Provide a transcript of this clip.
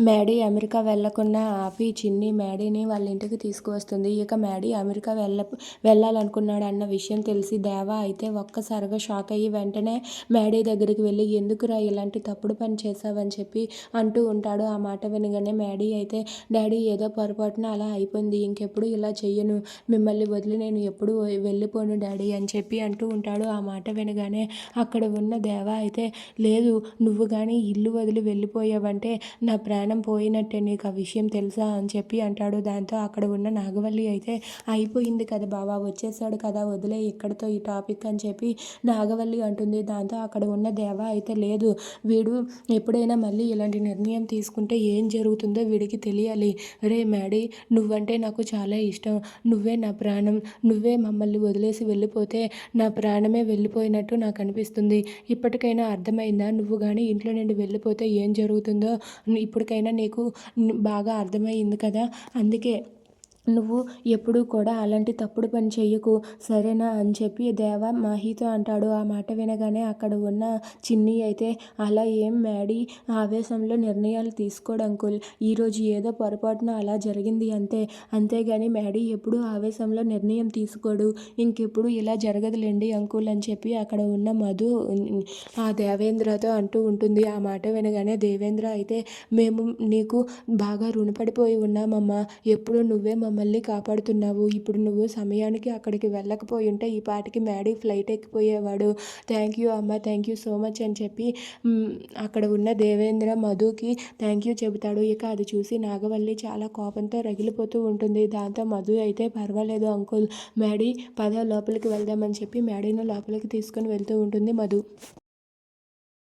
Maddy America వెళ్ళకుండా ఆపి చిన్ని మ్యాడీని వాళ్ళ ఇంటికి తీసుకువస్తుంది. ఇక మ్యాడీ అమెరికా వెళ్ళ వెళ్ళాలనుకున్నాడు అన్న విషయం తెలిసి దేవా అయితే ఒక్కసారిగా షాక్ అయ్యి వెంటనే మ్యాడీ దగ్గరికి వెళ్ళి ఎందుకురా ఇలాంటి తప్పుడు పని చేసావని చెప్పి అంటూ ఉంటాడు. ఆ మాట వినగానే మ్యాడీ అయితే డాడీ ఏదో పొరపాటున అలా అయిపోయింది. ఇంకెప్పుడు ఇలా చెయ్యను. మిమ్మల్ని వదిలి నేను ఎప్పుడు వెళ్ళిపోను డాడీ అని చెప్పి అంటూ ఉంటాడు. ఆ మాట వినగానే అక్కడ ఉన్న దేవా అయితే లేదు నువ్వు కానీ ఇల్లు వదిలి వెళ్ళిపోయావంటే నా ప్రాణం పోయినట్టే నీకు ఆ విషయం తెలుసా అని చెప్పి అంటాడు. దాంతో అక్కడ ఉన్న నాగవల్లి అయితే అయిపోయింది కదా బావా వచ్చేసాడు కదా వదిలే ఇక్కడితో ఈ టాపిక్ అని చెప్పి నాగవల్లి అంటుంది. దాంతో అక్కడ ఉన్న దేవ అయితే లేదు వీడు ఎప్పుడైనా మళ్ళీ ఇలాంటి నిర్ణయం తీసుకుంటే ఏం జరుగుతుందో వీడికి తెలియాలి. రే మ్యాడీ నువ్వంటే నాకు చాలా ఇష్టం. నువ్వే నా ప్రాణం. నువ్వే మమ్మల్ని వదిలేసి వెళ్ళిపోతే నా ప్రాణమే వెళ్ళిపోయినట్టు నాకు అనిపిస్తుంది. ఇప్పటికైనా అర్థమైందా? నువ్వు కానీ ఇంట్లో నుండి వెళ్ళిపోతే ఏం జరుగుతుందో? ఇప్పటికైనా నీకు బాగా అర్థమైంది కదా? అందుకే నువ్వు ఎప్పుడూ కూడా అలాంటి తప్పుడు పని చెయ్యకు. సరేనా? అని చెప్పి దేవ మాహితో అంటాడు. ఆ మాట వినగానే అక్కడ ఉన్న చిన్ని అయితే అలా ఏం మ్యాడీ ఆవేశంలో నిర్ణయాలు తీసుకోడు అంకుల్. ఈరోజు ఏదో పొరపాటున అలా జరిగింది అంతే. అంతేగాని మ్యాడీ ఎప్పుడూ ఆవేశంలో నిర్ణయం తీసుకోడు. ఇంకెప్పుడు ఇలా జరగదులేండి అంకుల్ అని చెప్పి అక్కడ ఉన్న మధు ఆ దేవేంద్రతో అంటూ ఉంటుంది. ఆ మాట వినగానే దేవేంద్ర అయితే మేము నీకు బాగా రుణపడిపోయి ఉన్నామమ్మా. ఎప్పుడు నువ్వే మమ్మల్ని కాపాడుతున్నావు. ఇప్పుడు నువ్వు సమయానికి అక్కడికి వెళ్ళకపోయి ఉంటే ఈ పాటికి మ్యాడీ ఫ్లైట్ ఎక్కిపోయేవాడు. థ్యాంక్ యూ అమ్మ థ్యాంక్ యూ సో మచ్ అని చెప్పి అక్కడ ఉన్న దేవేంద్ర మధుకి థ్యాంక్ యూ చెబుతాడు. ఇక అది చూసి నాగవల్లి చాలా కోపంతో రగిలిపోతూ ఉంటుంది. దాంతో మధు అయితే పర్వాలేదు అంకుల్ మ్యాడీ పద లోపలికి వెళ్దామని చెప్పి మ్యాడీని లోపలికి తీసుకొని వెళ్తూ ఉంటుంది మధు.